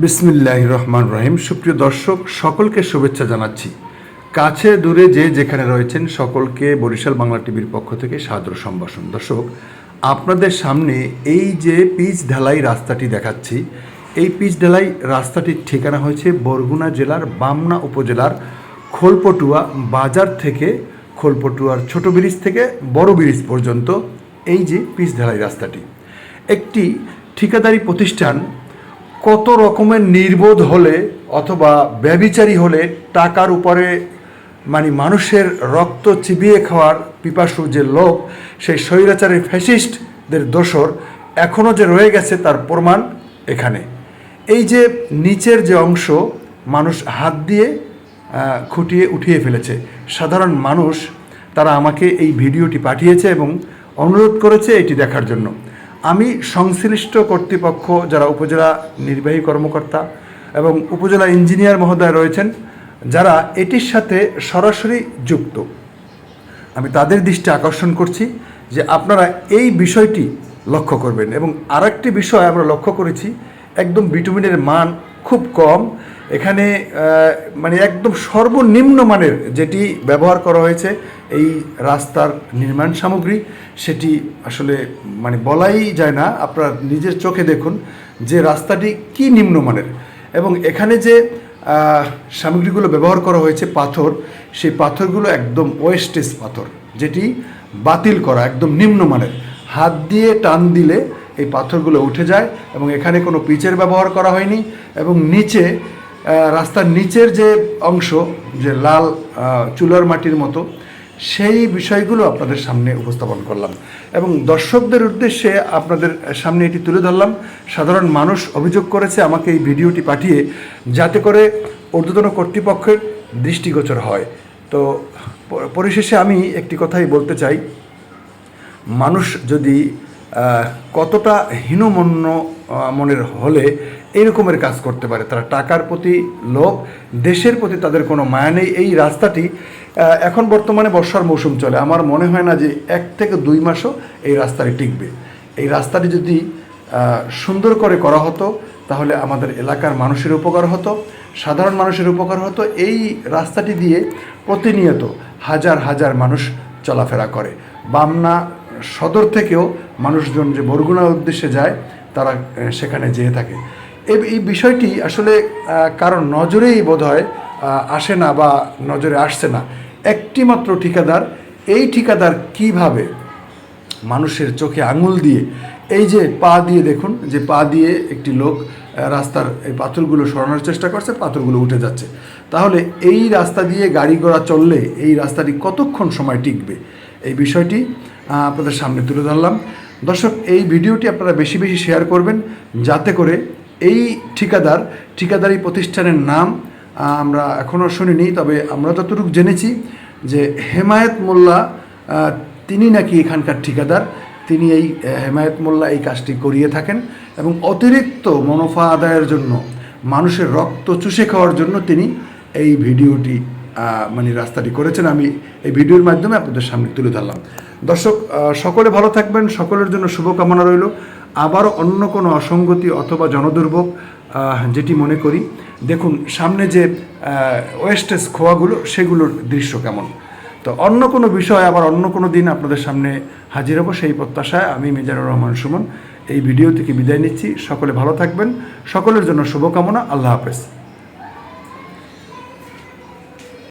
বিসমিল্লাহ রহমান রহিম। সুপ্রিয় দর্শক, সকলকে শুভেচ্ছা জানাচ্ছি। কাছে দূরে যে যেখানে রয়েছেন সকলকে বরিশাল বাংলা টিভির পক্ষ থেকে সাদর সম্ভাষণ। দর্শক, আপনাদের সামনে এই যে পিচ ঢালাই রাস্তাটি দেখাচ্ছি, এই পিচ ঢালাই রাস্তাটির ঠিকানা হয়েছে বরগুনা জেলার বামনা উপজেলার খোলপটুয়া বাজার থেকে, খোলপটুয়ার ছোট ব্রিজ থেকে বড় ব্রিজ পর্যন্ত এই যে পিচ ঢালাই রাস্তাটি। একটি ঠিকাদারি প্রতিষ্ঠান কত রকমের নির্বোধ হলে অথবা ব্যবিচারী হলে টাকার উপরে মানে মানুষের রক্ত চিবিয়ে খাওয়ার পিপাসু যে লোক, সেই স্বৈরাচারী ফ্যাসিস্টদের দোসর এখনও যে রয়ে গেছে তার প্রমাণ এখানে। এই যে নিচের যে অংশ মানুষ হাত দিয়ে খুঁটিয়ে উঠিয়ে ফেলেছে। সাধারণ মানুষ তারা আমাকে এই ভিডিওটি পাঠিয়েছে এবং অনুরোধ করেছে এটি দেখার জন্য। আমি সংশ্লিষ্ট কর্তৃপক্ষ যারা উপজেলা নির্বাহী কর্মকর্তা এবং উপজেলা ইঞ্জিনিয়ার মহোদয় রয়েছেন, যারা এটির সাথে সরাসরি যুক্ত। আমি তাদের দৃষ্টি আকর্ষণ করছি যে আপনারা এই বিষয়টি লক্ষ্য করবেন এবং আরেকটি বিষয় আমরা লক্ষ্য করেছি, একদম ভিটামিনের মান খুব কম। এখানে মানে একদম সর্বনিম্ন মানের যেটি ব্যবহার করা হয়েছে এই রাস্তার নির্মাণ সামগ্রী, সেটি আসলে মানে বলাই যায় না। আপনার নিজের চোখে দেখুন যে রাস্তাটি কি নিম্নমানের এবং এখানে যে সামগ্রীগুলো ব্যবহার করা হয়েছে পাথর, সেই পাথরগুলো একদম ওয়েস্টেজ পাথর, যেটি বাতিল করা, একদম নিম্নমানের হাত দিয়ে টান দিলে এই পাথরগুলো উঠে যায় এবং এখানে কোনো পিচের ব্যবহার করা হয়নি এবং নিচে রাস্তার নিচের যে অংশ, যে লাল চুলার মাটির মতো, সেই বিষয়গুলো আপনাদের সামনে উপস্থাপন করলাম। এবং দর্শকদের উদ্দেশ্যে আপনাদের সামনে এটি তুলে ধরলাম। সাধারণ মানুষ অভিযোগ করেছে আমাকে এই ভিডিওটি পাঠিয়ে যাতে করে ঊর্ধ্বতন কর্তৃপক্ষের দৃষ্টিগোচর হয়। তো পরিশেষে আমি একটি কথাই বলতে চাই। মানুষ যদি কতটা হীনমন্য মনের হলে এই রকমের কাজ করতে পারে? তারা টাকার প্রতি লোভ, দেশের প্রতি তাদের কোনো মায়া নেই। এই রাস্তাটি এখন বর্তমানে বর্ষার মৌসুম চলে। আমার মনে হয় না যে এক থেকে দুই মাসও এই রাস্তাটি টিকবে। এই রাস্তাটি যদি সুন্দর করে করা হতো, তাহলে আমাদের এলাকার মানুষের উপকার হতো, সাধারণ মানুষের উপকার হতো। এই রাস্তাটি দিয়ে প্রতিনিয়ত হাজার হাজার মানুষ চলাফেরা করে। বামনা সদর থেকেও মানুষজন যে বরগুনার উদ্দেশ্যে যায়, তারা সেখানে যেয়ে থাকে। এই বিষয়টি আসলে কারোর নজরেই বোধ হয় আসে না বা নজরে আসছে না। একটি মাত্র ঠিকাদার, এই ঠিকাদার কীভাবে মানুষের চোখে আঙুল দিয়ে, এই যে পা দিয়ে দেখুন, যে পা দিয়ে একটি লোক রাস্তার এই পাথরগুলো সরানোর চেষ্টা করছে, পাথরগুলো উঠে যাচ্ছে। তাহলে এই রাস্তা দিয়ে গাড়ি ঘোড়া চললে এই রাস্তাটি কতক্ষণ সময় টিকবে? এই বিষয়টি আপনাদের সামনে তুলে ধরলাম। দর্শক, এই ভিডিওটি আপনারা বেশি বেশি শেয়ার করবেন যাতে করে এই ঠিকাদার, ঠিকাদারি প্রতিষ্ঠানের নাম আমরা এখনও শুনিনি, তবে আমরা যতটুকু জেনেছি যে হেমায়েত মোল্লা তিনি নাকি এখানকার ঠিকাদার। তিনি এই হেমায়েত মোল্লা এই কাজটি করিয়ে থাকেন এবং অতিরিক্ত মুনাফা আদায়ের জন্য, মানুষের রক্ত চুষে খাওয়ার জন্য তিনি এই ভিডিওটি মানে রাস্তাটি করেছেন, আমি এই ভিডিওর মাধ্যমে আপনাদের সামনে তুলে ধরলাম। দর্শক সকলে ভালো থাকবেন, সকলের জন্য শুভকামনা রইল। আবারও অন্য কোনো অসঙ্গতি অথবা জনদুর্ভোগ যেটি মনে করি, দেখুন সামনে যে ওয়েস্টেজ খোয়াগুলো, সেগুলোর দৃশ্য কেমন। তো অন্য কোনো বিষয় আবার অন্য কোনো দিন আপনাদের সামনে হাজির হব, সেই প্রত্যাশায় আমি মিজানুর রহমান সুমন এই ভিডিও থেকে বিদায় নিচ্ছি। সকলে ভালো থাকবেন, সকলের জন্য শুভকামনা, আল্লাহ হাফেজ।